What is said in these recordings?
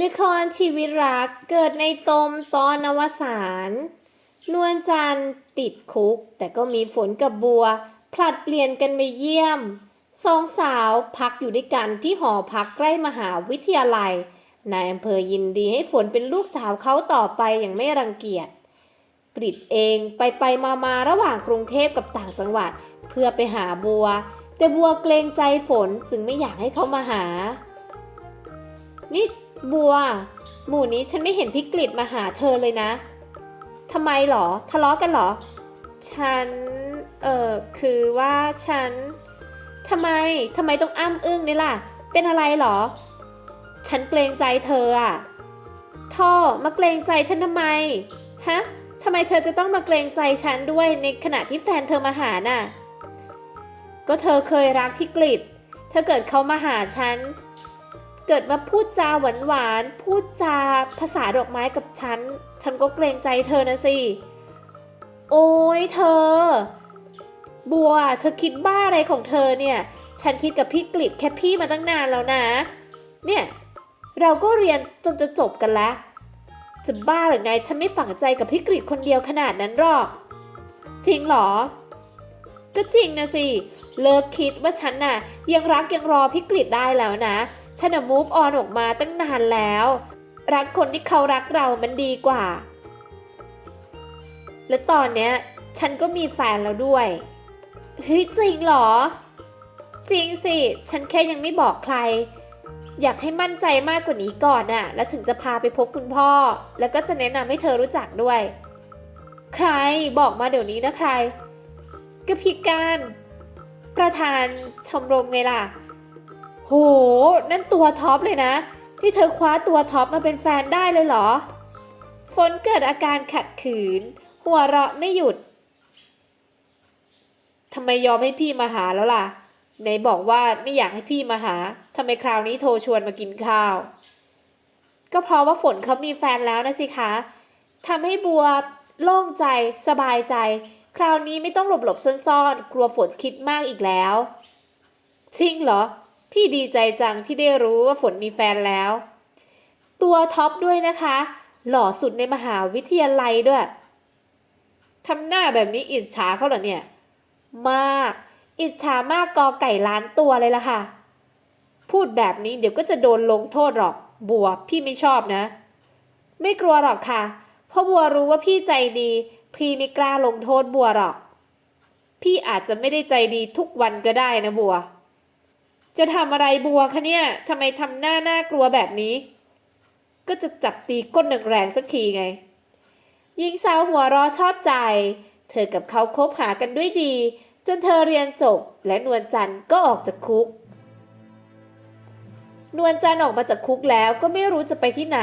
ละครชีวิตรักเกิดในตมตอนอวสานนวลจันติดคุก แต่ก็มีฝนกับบัว ผลัดเปลี่ยนกันไปเยี่ยม สองสาวพักอยู่ด้วยกันที่หอพักใกล้มหาวิทยาลัย นายอำเภอยินดีให้ฝนเป็นลูกสาวเขาต่อไปอย่างไม่รังเกียจกริดเองไปไปมามาระหว่างกรุงเทพกับต่างจังหวัด เพื่อไปหาบัว แต่บัวเกรงใจฝนจึงไม่อยากให้เขามาหา นี่ บัว หมู่นี้ฉันไม่เห็นพี่กริดมาหาเธอเลยนะทำไมหรอ ทะเลาะกันหรอ ฉัน เออคือว่าฉันทำไมทำไมต้องอ้ำอึ้งนี่ล่ะ เป็นอะไรหรอ ฉันเกรงใจเธออะท่อมาเกรงใจฉันทำไม ฮะทำไมเธอจะต้องมาเกรงใจฉันด้วยในขณะที่แฟนเธอมาหาน่ะ ก็เธอเคยรักพี่กริดถ้าเกิดเขามาหาฉัน เกิดมาพูดจาหวานหวานพูดจาภาษาดอกไม้กับฉัน ฉันก็เกรงใจเธอนะสิ โอ้ยเธอ บัว เธอคิดบ้าอะไรของเธอเนี่ย ฉันคิดกับพี่กริดแค่พี่มาตั้งนานแล้วนะ เนี่ย เราก็เรียนจนจะจบกันแล้ว จะบ้าหรือไง ฉันไม่ฝังใจกับพี่กริดคนเดียวขนาดนั้นหรอก จริงเหรอ ก็จริงนะสิ เลิกคิดว่าฉันน่ะ ยังรักยังรอพี่กริดได้แล้วนะ ฉันมูฟออนออกมาตั้งนานแล้ว รักคนที่เขารักเรามันดีกว่า และตอนเนี้ยฉันก็มีแฟนแล้วด้วย เฮ้ยจริงเหรอ จริงสิ ฉันแค่ยังไม่บอกใคร อยากให้มั่นใจมากกว่านี้ก่อนน่ะ แล้วถึงจะพาไปพบคุณพ่อ แล้วก็จะแนะนำให้เธอรู้จักด้วย ใครบอกมาเดี๋ยวนี้นะใคร ก็พี่การ ประธานชมรมไงล่ะ โห นั่นตัวท็อปเลยนะ ที่เธอคว้าตัวท็อปมาเป็นแฟนได้เลยเหรอ ฝนเกิดอาการขัดขืน หัวเราะไม่หยุดทำไมยอมให้พี่มาหาแล้วล่ะไหนบอกว่าไม่อยากให้พี่มาหาทำไมคราวนี้โทรชวนมากินข้าว ก็เพราะว่าฝนเขามีแฟนแล้วนะสิคะทำให้บัวโล่งใจสบายใจ คราวนี้ไม่ต้องหลบหลบๆซ่อนๆ กลัวฝนคิดมากอีกแล้ว จริงเหรอ พี่ดีใจจังที่ได้รู้ว่าฝนมีแฟนแล้ว ตัวท็อปด้วยนะคะ หล่อสุดในมหาวิทยาลัยด้วยทำหน้าแบบนี้อิจฉาเขาเหรอเนี่ย มาก อิจฉามากกอไก่ล้านตัวเลยล่ะค่ะ พูดแบบนี้เดี๋ยวก็จะโดนลงโทษหรอก บัวพี่ไม่ชอบนะ ไม่กลัวหรอกค่ะ เพราะบัวรู้ว่าพี่ใจดี พี่ไม่กล้าลงโทษบัวหรอก พี่อาจจะไม่ได้ใจดีทุกวันก็ได้นะบัว จะทำอะไรบัวคะเนี่ยทำไมทำหน้าน่ากลัวแบบนี้ ก็จะจับตีก้นแรงๆสักทีไงหญิงสาวหัวรอชอบใจ เธอกับเขาคบหากันด้วยดี จนเธอเรียนจบและนวลจันทร์ก็ออกจากคุก นวลจันทร์ออกมาจากคุกแล้วก็ไม่รู้จะไปที่ไหน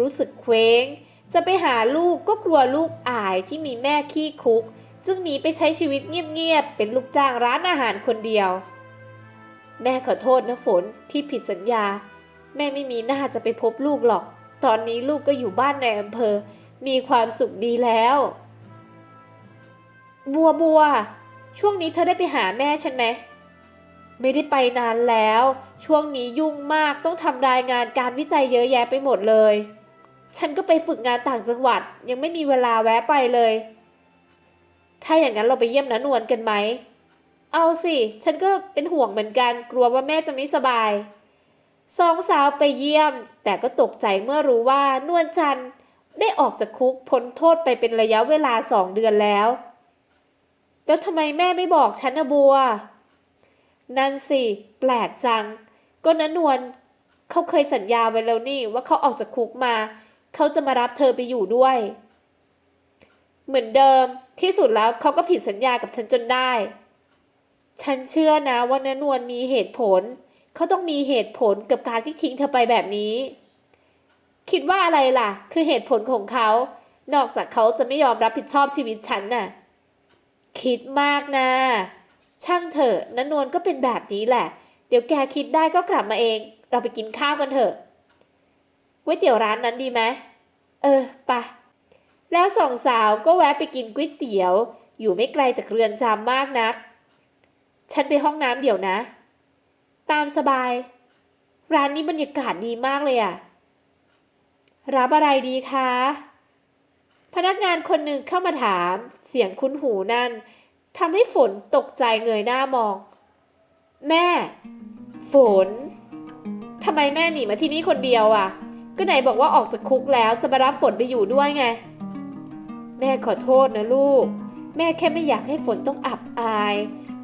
รู้สึกเคว้ง จะไปหาลูกก็กลัวลูกอายที่มีแม่ขี้คุก จึงหนีไปใช้ชีวิตเงียบๆเป็นลูกจ้างร้านอาหารคนเดียว แม่ขอโทษนะฝนที่ผิดสัญญา แม่ไม่มีหน้าจะไปพบลูกหรอก ตอนนี้ลูกก็อยู่บ้านในอำเภอ มีความสุขดีแล้ว บัวบัว ช่วงนี้เธอได้ไปหาแม่ฉันไหมไม่ได้ไปนานแล้ว ช่วงนี้ยุ่งมากต้องทำรายงานการวิจัยเยอะแยะไปหมดเลย ฉันก็ไปฝึกงานต่างจังหวัด ยังไม่มีเวลาแวะไปเลย ถ้าอย่างนั้นเราไปเยี่ยมน้านวลกันไหม เอาสิ ฉันก็เป็นห่วงเหมือนกัน กลัวว่าแม่จะไม่สบาย สองสาวไปเยี่ยม แต่ก็ตกใจเมื่อรู้ว่านวลจันทร์ได้ออกจากคุกพ้นโทษไปเป็นระยะเวลาสองเดือนแล้ว แล้วทำไมแม่ไม่บอกฉันนะบัว นั่นสิ แปลกจัง ก็นนวลเขาเคยสัญญาไว้แล้วนี่ว่าเขาออกจากคุกมา เขาจะมารับเธอไปอยู่ด้วย เหมือนเดิมที่สุดแล้วเขาก็ผิดสัญญากับฉันจนได้ ฉันเชื่อนะว่านนวลมีเหตุผล เขาต้องมีเหตุผลกับการที่ทิ้งเธอไปแบบนี้ คิดว่าอะไรล่ะ คือเหตุผลของเขา นอกจากเขาจะไม่ยอมรับผิดชอบชีวิตฉันน่ะ คิดมากนะ ช่างเถอะนนวลก็เป็นแบบนี้แหละ เดี๋ยวแกคิดได้ก็กลับมาเอง เราไปกินข้าวกันเถอะก๋วยเตี๋ยวร้านนั้นดีไหมเออไปะแล้วสองสาวก็แวะไปกินก๋วยเตี๋ยว อยู่ไม่ไกลจากเรือนจำมากนัก ฉันไปห้องน้ำเดี๋ยวนะ ตามสบาย ร้านนี้บรรยากาศดีมากเลยอะรับอะไรดีคะ พนักงานคนหนึ่งเข้ามาถาม เสียงคุ้นหูนั่นทำให้ฝนตกใจเงยหน้ามอง แม่ ฝนทำไมแม่หนีมาที่นี่คนเดียวอะ่ะ ก็ไหนบอกว่าออกจากคุกแล้วจะมารับฝนไปอยู่ด้วยไง แม่ขอโทษนะลูก แม่แค่ไม่อยากให้ฝนต้องอับอาย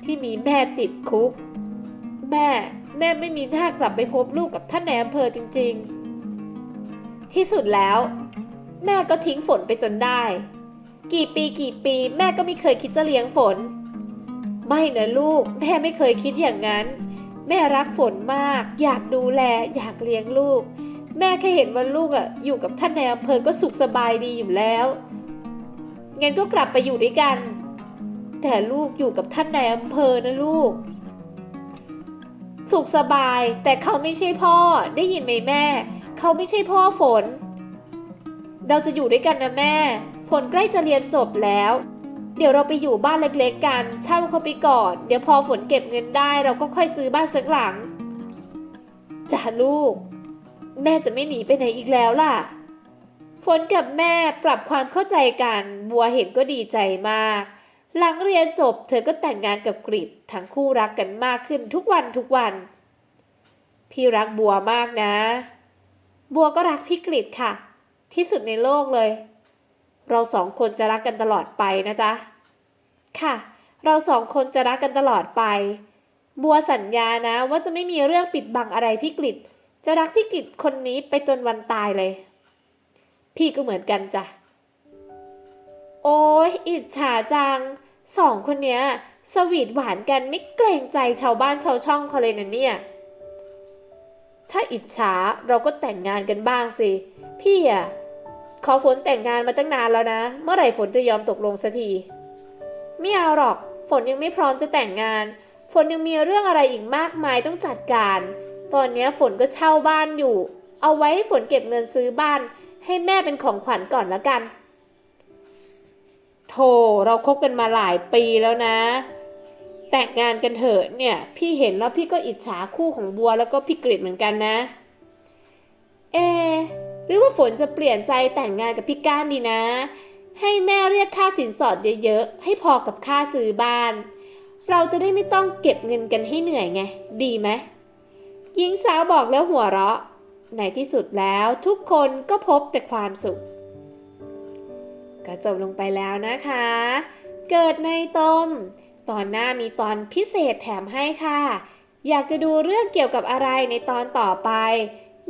ที่มีแม่ติดคุก แม่แม่ไม่มีหน้ากลับไปพบลูกกับท่านในอำเภอจริง ๆ ที่สุดแล้ว แม่ก็ทิ้งฝนไปจนได้ กี่ปีกี่ปี แม่ก็ไม่เคยคิดจะเลี้ยงฝน ไม่นะลูก แม่ไม่เคยคิดอย่างนั้น แม่รักฝนมาก อยากดูแล อยากเลี้ยงลูก แม่แค่เห็นว่าลูกอะอยู่กับท่านในอำเภอก็สุขสบายดีอยู่แล้วงั้นก็กลับไปอยู่ด้วยกัน แต่ลูกอยู่กับท่านในอำเภอนะลูก สุขสบาย แต่เขาไม่ใช่พ่อได้ยินไหมแม่ เขาไม่ใช่พ่อฝน เราจะอยู่ด้วยกันนะแม่ ฝนใกล้จะเรียนจบแล้ว เดี๋ยวเราไปอยู่บ้านเล็กๆ กันเช่าเขาไปก่อน เดี๋ยวพอฝนเก็บเงินได้ เราก็ค่อยซื้อบ้านสักหลังจ้าลูก แม่จะไม่หนีไปไหนอีกแล้วล่ะฝนกับแม่ปรับความเข้าใจกัน บัวเห็นก็ดีใจมาก หลังเรียนจบเธอก็แต่งงานกับกริดทั้งคู่รักกันมากขึ้นทุกวันทุกวัน พี่รักบัวมากนะ บัวก็รักพี่กริดค่ะ ที่สุดในโลกเลย เราสองคนจะรักกันตลอดไปนะจ๊ะ ค่ะ เราสองคนจะรักกันตลอดไป บัวสัญญานะว่าจะไม่มีเรื่องปิดบังอะไรพี่กริดจะรักพี่กริดคนนี้ไปจนวันตายเลย พี่ก็เหมือนกันจ้ะ โอ้ยอิจฉาจัง สองคนเนี้ย สวีทหวานกันไม่เกรงใจชาวบ้านชาวช่องเขาเลยนะเนี่ย ถ้าอิจฉาเราก็แต่งงานกันบ้างสิ พี่อะขอฝนแต่งงานมาตั้งนานแล้วนะ เมื่อไหร่ฝนจะยอมตกลงสักที ไม่เอาหรอก ฝนยังไม่พร้อมจะแต่งงาน ฝนยังมีเรื่องอะไรอีกมากมายต้องจัดการ ตอนนี้ฝนก็เช่าบ้านอยู่ เอาไว้ให้ฝนเก็บเงินซื้อบ้าน ให้แม่เป็นของขวัญก่อนละกัน โธ่เราคบกันมาหลายปีแล้วนะ แต่งงานกันเถอะเนี่ยพี่เห็นแล้วพี่ก็อิจฉาคู่ของบัวแล้วก็พี่กริดเหมือนกันนะ เอ หรือว่าฝนจะเปลี่ยนใจแต่งงานกับพี่ก้านดีนะ ให้แม่เรียกค่าสินสอดเยอะๆ ให้พอกับค่าซื้อบ้าน เราจะได้ไม่ต้องเก็บเงินกันให้เหนื่อยไง ดีไหมหญิงสาวบอกแล้วหัวเราะ ในที่สุดแล้วทุกคนก็พบแต่ความสุข ก็จบลงไปแล้วนะคะ เกิดในตม ตอนหน้ามีตอนพิเศษแถมให้ค่ะ อยากจะดูเรื่องเกี่ยวกับอะไรในตอนต่อไป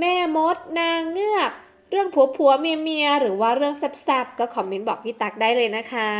แม่มดนางเงือก เรื่องผัวผัวเมียเมียหรือว่าเรื่องแซบๆก็คอมเมนต์บอกพี่ตักได้เลยนะคะ